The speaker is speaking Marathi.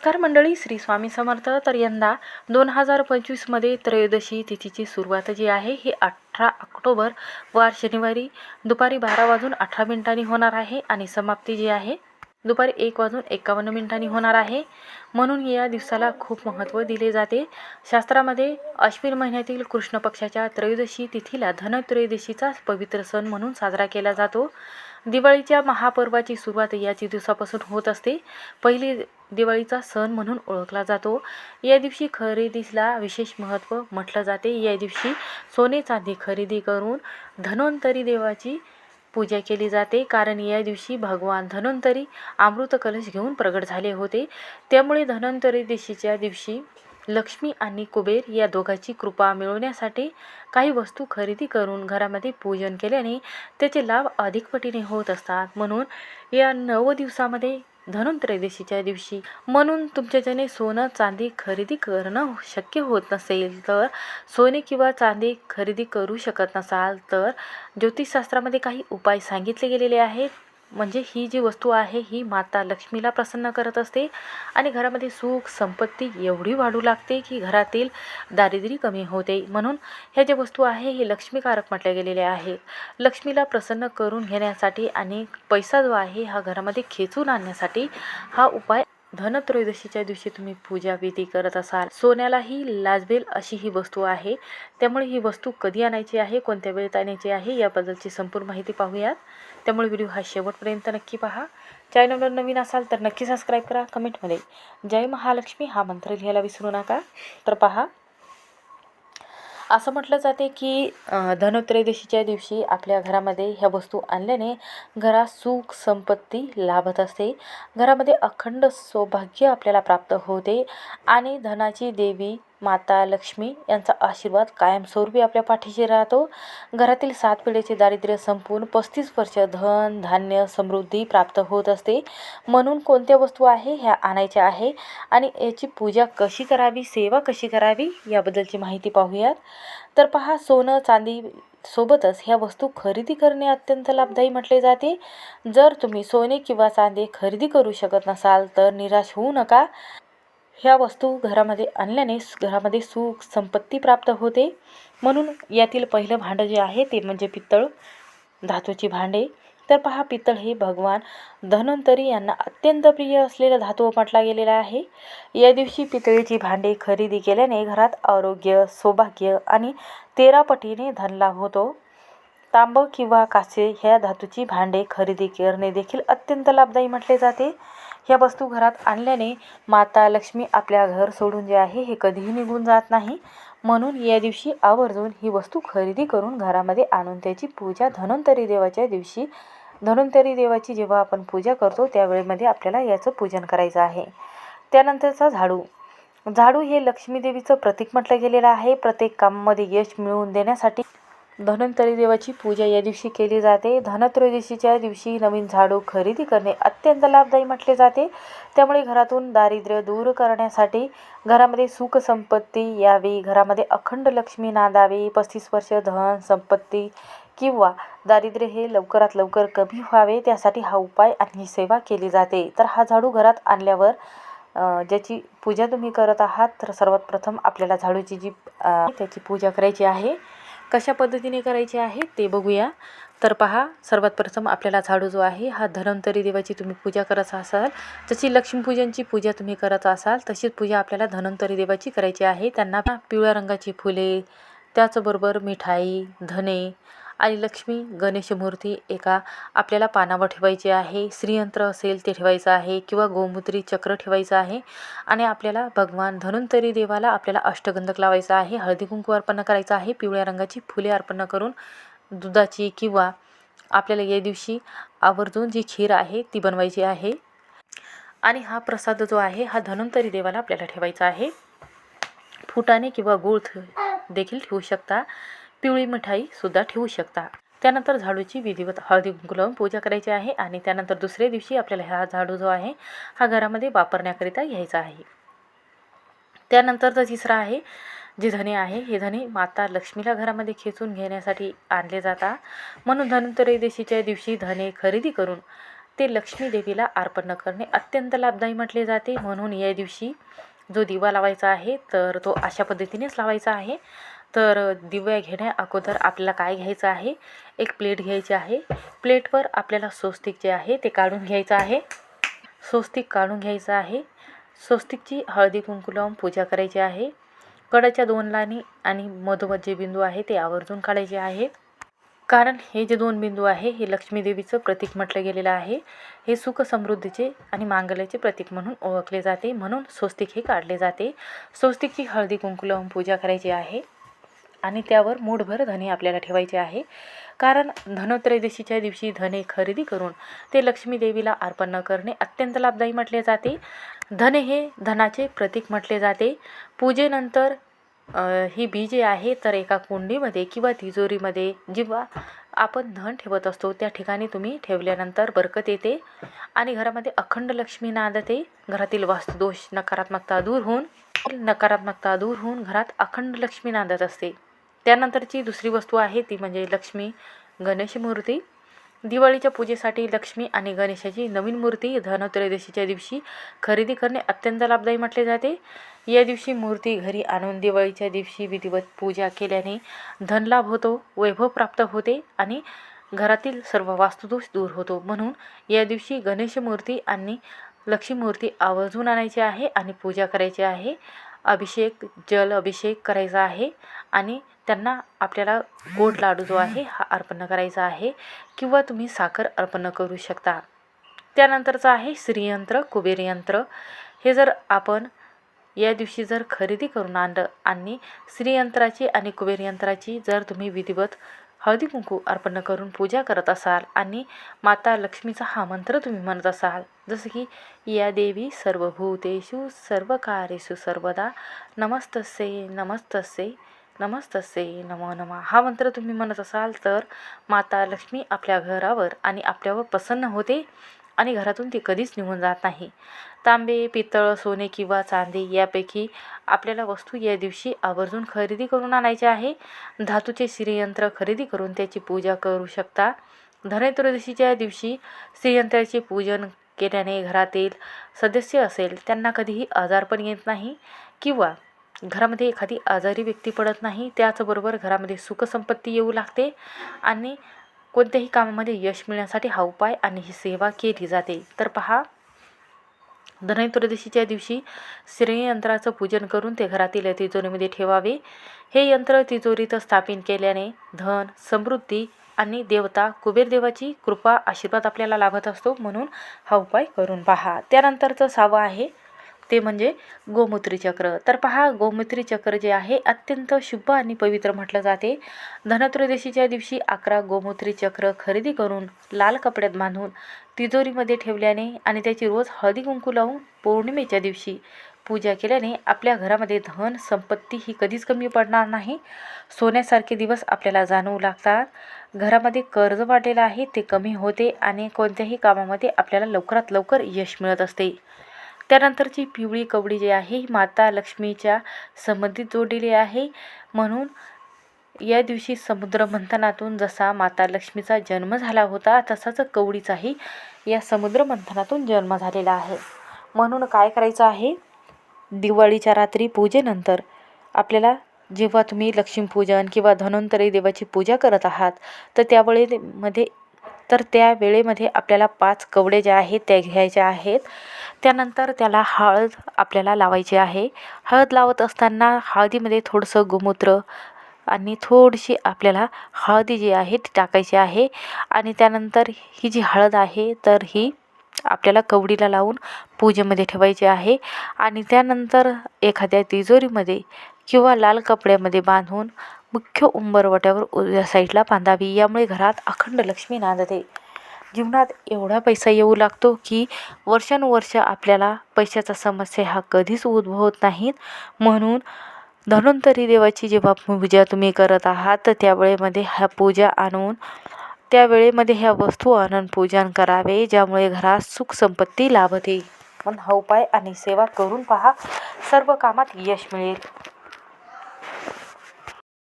नमस्कार मंडळी श्री स्वामी समर्थ. तर यंदा दोन हजार पंचवीसमध्ये त्रयोदशी तिथीची सुरुवात जी आहे ही अठरा ऑक्टोबर वार शनिवारी दुपारी बारा वाजून अठरा मिनिटांनी होणार आहे आणि समाप्ती जी आहे दुपारी एक वाजून एकावन्न मिनिटांनी होणार आहे. म्हणून या दिवसाला खूप महत्त्व दिले जाते. शास्त्रामध्ये अश्विन महिन्यातील कृष्ण पक्षाच्या त्रयोदशी तिथीला धनत्रयोदशीचा पवित्र सण म्हणून साजरा केला जातो. दिवाळीच्या महापर्वाची सुरुवात याची दिवसापासून होत असते. पहिली दिवाळीचा सण म्हणून ओळखला जातो. या दिवशी खरेदीला विशेष महत्त्व म्हटलं जाते. या दिवशी सोने चांदी खरेदी करून धन्वंतरी देवाची पूजा केली जाते. कारण या दिवशी भगवान धन्वंतरी अमृत कलश घेऊन प्रगट झाले होते. त्यामुळे धन्वंतरी दिवशीच्या दिवशी लक्ष्मी आणि कुबेर या दोघांची कृपा मिळवण्यासाठी काही वस्तू खरेदी करून घरामध्ये पूजन केल्याने त्याचे लाभ अधिक पटीने होत असतात. म्हणून या नऊ दिवसामध्ये धनुत्रयोदशीच्या दिवशी म्हणून तुमच्याच्याने सोनं चांदी खरेदी करणं शक्य होत नसेल तर सोने किंवा चांदी खरेदी करू शकत नसाल तर ज्योतिषशास्त्रामध्ये काही उपाय सांगितले गेलेले आहेत. म्हणजे ही जी वस्तू आहे ही माता लक्ष्मीला प्रसन्न करत असते आणि घरामध्ये सुख संपत्ती एवढी वाढू लागते की घरातील दारिद्र्य कमी होते. म्हणून ह्या ज्या वस्तू आहे हे लक्ष्मीकारक म्हटल्या गेलेल्या आहेत लक्ष्मीला प्रसन्न करून घेण्यासाठी आणि पैसा जो आहे हा घरामध्ये खेचून आणण्यासाठी हा उपाय धनत्रयोदशीच्या दिवशी तुम्ही पूजा विधी करत असाल. सोन्यालाही लाजबेल अशी ही वस्तू आहे. त्यामुळे ही वस्तू कधी आणायची आहे कोणत्या वेळेत आणायची आहे याबद्दलची संपूर्ण माहिती पाहूयात. त्यामुळे व्हिडिओ हा शेवटपर्यंत नक्की पहा. चॅनलवर नवीन असाल तर नक्की सबस्क्राईब करा. कमेंटमध्ये जय महालक्ष्मी हा मंत्र लिहायला विसरू नका. तर पहा असं म्हटलं जाते की धनत्रयोदशीच्या दिवशी आपल्या घरामध्ये ह्या वस्तू आणल्याने घरात सुख संपत्ती लाभत असते. घरामध्ये अखंड सौभाग्य आपल्याला प्राप्त होते आणि धनाची देवी माता लक्ष्मी यांचा आशीर्वाद कायमस्वरूपी आपल्या पाठीशी राहतो. घरातील सात पिढीचे दारिद्र्य संपून पस्तीस वर्ष धन धान्य समृद्धी प्राप्त होत असते. म्हणून कोणत्या वस्तू आहे ह्या आणायच्या आहे? आणि याची पूजा कशी करावी सेवा कशी करावी याबद्दलची माहिती पाहूयात. तर पहा सोनं चांदी सोबतच ह्या वस्तू खरेदी करणे अत्यंत लाभदायी म्हटले जाते. जर तुम्ही सोने किंवा चांदी खरेदी करू शकत नसाल तर निराश होऊ नका. ह्या वस्तू घरामध्ये आणल्याने घरामध्ये सुख संपत्ती प्राप्त होते. म्हणून यातील पहिलं भांडं जे आहे ते म्हणजे पितळ धातूची भांडे. तर पहा पितळ हे भगवान धन्वंतरी यांना अत्यंत प्रिय असलेलं धातू म्हटला गेलेला आहे. या दिवशी पितळेची भांडे खरेदी केल्याने घरात आरोग्य सौभाग्य आणि तेरा पटीने धनलाभ होतो. तांब किंवा कासे ह्या धातूची भांडे खरेदी करणे देखील अत्यंत लाभदायी म्हटले जाते. ह्या वस्तू घरात आणल्याने माता लक्ष्मी आपल्या घर सोडून जे आहे हे कधीही निघून जात नाही. म्हणून या दिवशी आवर्जून ही वस्तू खरेदी करून घरामध्ये आणून त्याची पूजा धन्वंतरी देवाच्या दिवशी धन्वंतरी देवाची जेव्हा आपण पूजा करतो त्यावेळेमध्ये आपल्याला याचं पूजन करायचं आहे. त्यानंतरचा झाडू. झाडू हे लक्ष्मी देवीचं प्रतीक म्हटलं गेलेलं आहे. प्रत्येक कामामध्ये यश मिळवून देण्यासाठी धन्वंतरी देवाची पूजा या दिवशी केली जाते. धनत्रयोदशीच्या दिवशी नवीन झाडू खरेदी करणे अत्यंत लाभदायी म्हटले जाते. त्यामुळे घरातून दारिद्र्य दूर करण्यासाठी घरामध्ये सुख संपत्ती यावी घरामध्ये अखंड लक्ष्मी नांदावी पस्तीस वर्ष धन संपत्ती किंवा दारिद्र्य हे लवकरात लवकर कमी व्हावे त्यासाठी हा उपाय आणि सेवा केली जाते. तर हा झाडू घरात आणल्यावर ज्याची पूजा तुम्ही करत आहात तर सर्वात प्रथम आपल्याला झाडूची जी त्याची पूजा करायची आहे कशा पद्धतीने करायचे आहे ते बघूया. तर पहा सर्वात प्रथम आपल्याला झाडू जो आहे हा धनंतरी देवाची तुम्ही पूजा करत असाल. जशी लक्ष्मीपूजनची पूजा तुम्ही करत असाल तशीच पूजा आपल्याला धनंतरी देवाची करायची आहे. त्यांना पिवळ्या रंगाची फुले त्याचबरोबर मिठाई धने आणि लक्ष्मी गणेश मूर्ती एका आपल्याला पानावर ठेवायची आहे. श्रीयंत्र असेल ते ठेवायचं आहे किंवा गोमूत्री चक्र ठेवायचं आहे. आणि आपल्याला भगवान धनुंतरी देवाला आपल्याला अष्टगंधक लावायचा आहे. हळदी कुंकू अर्पण करायचं आहे. पिवळ्या रंगाची फुले अर्पण करून दुधाची किंवा आपल्याला या दिवशी आवर्जून जी खीर आहे ती बनवायची आहे. आणि हा प्रसाद जो आहे हा धनुंतरी देवाला आपल्याला ठेवायचा आहे. फुटाणे किंवा गूळ देखील ठेवू शकता. पिवळी मिठाईसुद्धा ठेवू शकता. त्यानंतर झाडूची विधिवत हळदी कुंकू लावून पूजा करायची आहे आणि त्यानंतर दुसऱ्या दिवशी आपल्याला हा झाडू जो आहे हा घरामध्ये वापरण्याकरिता घ्यायचा आहे. त्यानंतरचा तिसरा आहे जे धने आहे हे धने माता लक्ष्मीला घरामध्ये खेचून घेण्यासाठी आणले जातात. म्हणून धनत्रयोदशीच्या दिवशी धने खरेदी करून ते लक्ष्मी देवीला अर्पण करणे अत्यंत लाभदायी म्हटले जाते. म्हणून या दिवशी जो दिवा लावायचा आहे तर तो अशा पद्धतीनेच लावायचा आहे. तर दिव्या घेण्या अगोदर आपल्याला काय घ्यायचं आहे? एक प्लेट घ्यायची आहे. प्लेटवर आपल्याला स्वस्तिक जे आहे ते काढून घ्यायचं आहे. स्वस्तिक काढून घ्यायचं आहे. स्वस्तिकची हळदी कुंकू लावून पूजा करायची आहे. कडाच्या दोन लाणी आणि मधोमध जे बिंदू आहे ते आवर्जून काढायचे आहे. कारण हे जे दोन बिंदू आहे हे लक्ष्मीदेवीचं प्रतीक म्हटलं गेलेलं आहे. हे सुख समृद्धीचे आणि मांगल्याचे प्रतीक म्हणून ओळखले जाते. म्हणून स्वस्तिक हे काढले जाते. स्वस्तिकची हळदी कुंकू लावून पूजा करायची आहे. आणि त्यावर मूठभर धने आपल्याला ठेवायचे आहे. कारण धनत्रयोदशीच्या दिवशी धने खरेदी करून ते लक्ष्मी देवीला अर्पण करणे अत्यंत लाभदायी म्हटले जाते. धने हे धनाचे प्रतीक म्हटले जाते. पूजेनंतर ही बीजे आहे तर एका कुंडीमध्ये किंवा तिजोरीमध्ये जेव्हा आपण धन ठेवत असतो त्या ठिकाणी तुम्ही ठेवल्यानंतर बरकत येते आणि घरामध्ये अखंड लक्ष्मी नांदते. घरातील वास्तुदोष नकारात्मकता दूर होऊन नकारात्मकता दूर होऊन घरात अखंड लक्ष्मी नांदत असते. त्यानंतरची दुसरी वस्तू आहे ती म्हणजे लक्ष्मी गणेश मूर्ती. दिवाळीच्या पूजेसाठी लक्ष्मी आणि गणेशाची नवीन मूर्ती धनत्रयोदशीच्या दिवशी खरेदी करणे अत्यंत लाभदायी म्हटले जाते. या दिवशी मूर्ती घरी आणून दिवाळीच्या दिवशी विधिवत पूजा केल्याने धनलाभ होतो वैभव प्राप्त होते आणि घरातील सर्व वास्तुदोष दूर होतो. म्हणून या दिवशी गणेश मूर्ती आणि लक्ष्मी मूर्ती आवर्जून आणायची आहे आणि पूजा करायची आहे. अभिषेक जल अभिषेक करायचा आहे आणि त्यांना आपल्याला गोड लाडू जो आहे हा अर्पण करायचा आहे किंवा तुम्ही साखर अर्पण करू शकता. त्यानंतरचं आहे श्रीयंत्र कुबेर यंत्र हे जर आपण या दिवशी जर खरेदी करून आणलं आणि श्रीयंत्राची आणि कुबेर यंत्राची जर तुम्ही विधिवत हळदी कुंकू अर्पण करून पूजा करत असाल आणि माता लक्ष्मीचा हा मंत्र तुम्ही म्हणत असाल. जसं की या देवी सर्वभूतेषु सर्वकार्येषु सर्वदा नमस्तसे नमस्तसे नमस्तसे नमो नमः. हा मंत्र तुम्ही म्हणत असाल तर माता लक्ष्मी आपल्या घरावर आणि आपल्यावर प्रसन्न होते. आणि घरातून ती कधीच निघून जात नाही. तांबे पितळ सोने किंवा चांदी यापैकी आपल्याला वस्तू या दिवशी आवर्जून खरेदी करून आणायचे आहे. धातूचे श्रीयंत्र खरेदी करून त्याची पूजा करू शकता. धनत्रयोदशीच्या दिवशी श्रीयंत्राचे पूजन केल्याने घरातील सदस्य असेल त्यांना कधीही आजारपण येत नाही किंवा घरामध्ये एखादी आजारी व्यक्ती पडत नाही त्याचबरोबर घरामध्ये सुखसंपत्ती येऊ लागते आणि कोणत्याही कामामध्ये यश मिळण्यासाठी हा उपाय आणि ही सेवा केली जाते. तर पहा धनत्रयोदशीच्या दिवशी श्रेयंत्राचं पूजन करून ते घरातील तिजोरीमध्ये ठेवावे. हे यंत्र तिजोरीत स्थापित केल्याने धन समृद्धी आणि देवता कुबेरदेवाची कृपा आशीर्वाद आपल्याला लाभत असतो म्हणून हा उपाय करून पहा. त्यानंतरचं सावं आहे ते म्हणजे गोमूत्री चक्र. तर पहा गोमूत्री चक्र जे आहे अत्यंत शुभ आणि पवित्र म्हटलं जाते. धनत्रयोदशीच्या दिवशी अकरा गोमूत्री चक्र खरेदी करून लाल कपड्यात बांधून तिजोरीमध्ये ठेवल्याने आणि त्याची रोज हळदी कुंकू लावून पौर्णिमेच्या दिवशी पूजा केल्याने आपल्या घरामध्ये धन संपत्ती ही कधीच कमी पडणार नाही. सोन्यासारखे दिवस आपल्याला जाणवू लागतात. घरामध्ये कर्ज वाढलेलं आहे ते कमी होते आणि कोणत्याही कामामध्ये आपल्याला लवकरात लवकर यश मिळत असते. त्यानंतरची पिवळी कवडी जी आहे ही माता लक्ष्मीच्या संबंधित जोडलेली आहे. म्हणून या दिवशी समुद्र मंथनातून जसा माता लक्ष्मीचा जन्म झाला होता तसाच कवडीचाही या समुद्र मंथनातून जन्म झालेला आहे. म्हणून काय करायचं आहे? दिवाळीच्या रात्री पूजेनंतर आपल्याला जेव्हा तुम्ही लक्ष्मीपूजन किंवा धन्वंतरी देवाची पूजा करत आहात तर त्यावेळेमध्ये तर त्या वेळेमध्ये आपल्याला पाच कवडे ज्या आहेत त्या घ्यायच्या आहेत. त्यानंतर त्याला हळद आपल्याला लावायची आहे. हळद लावत असताना हळदीमध्ये थोडंसं गोमूत्र आणि थोडीशी आपल्याला हळदी जी आहे ती टाकायची आहे. आणि त्यानंतर ही जी हळद आहे तर ही आपल्याला कवडीला लावून पूजेमध्ये ठेवायची आहे. आणि त्यानंतर एखाद्या तिजोरीमध्ये किंवा लाल कपड्यामध्ये बांधून मुख्य उंबरवट्यावर उजव्या साईडला बांधावी. यामुळे घरात अखंड लक्ष्मी नांदते. जीवनात एवढा पैसा येऊ लागतो की वर्षानुवर्ष आपल्याला पैशाचा समस्या हा कधीच उद्भवत नाहीत. म्हणून धन्वंतरी देवाची जेव्हा पूजा तुम्ही करत आहात तर त्यावेळेमध्ये ह्या पूजा आणून त्यावेळेमध्ये ह्या वस्तू आणून पूजन करावे ज्यामुळे घरात सुख संपत्ती लाभते. पण हा उपाय आणि सेवा करून पहा. सर्व कामात यश मिळेल.